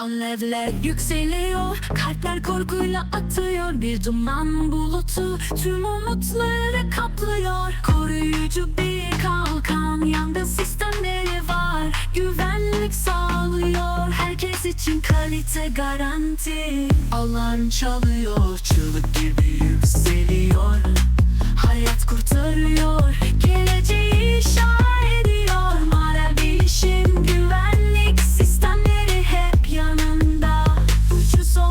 Alevler yükseliyor, kalpler korkuyla atıyor. Bir duman bulutu tüm umutları kaplıyor. Koruyucu bir kalkan, yangın sistemleri var. Güvenlik sağlıyor, herkes için kalite garanti. Alarm çalıyor, çığlık gibi yükseliyor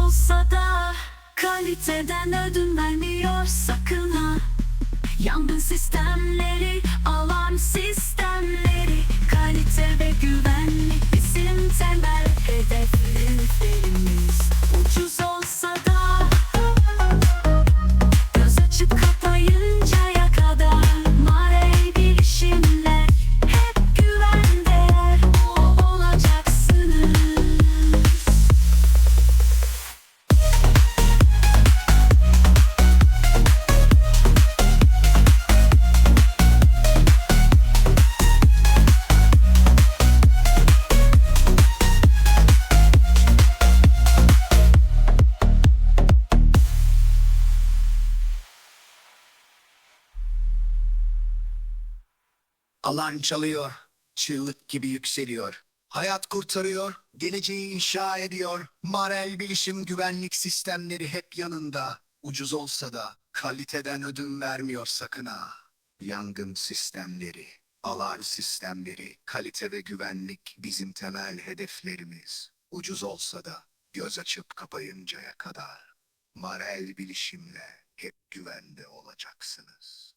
olsa da kaliteden ödün vermiyor sakın ha. Yangın sistemleri, Alarm çalıyor, çığlık gibi yükseliyor. Hayat kurtarıyor, geleceği inşa ediyor. Marel bilişim güvenlik sistemleri hep yanında. Ucuz olsa da kaliteden ödün vermiyor sakın ha. Yangın sistemleri, alarm sistemleri, kalite ve güvenlik bizim temel hedeflerimiz. Ucuz olsa da göz açıp kapayıncaya kadar. Marel bilişimle hep güvende olacaksınız.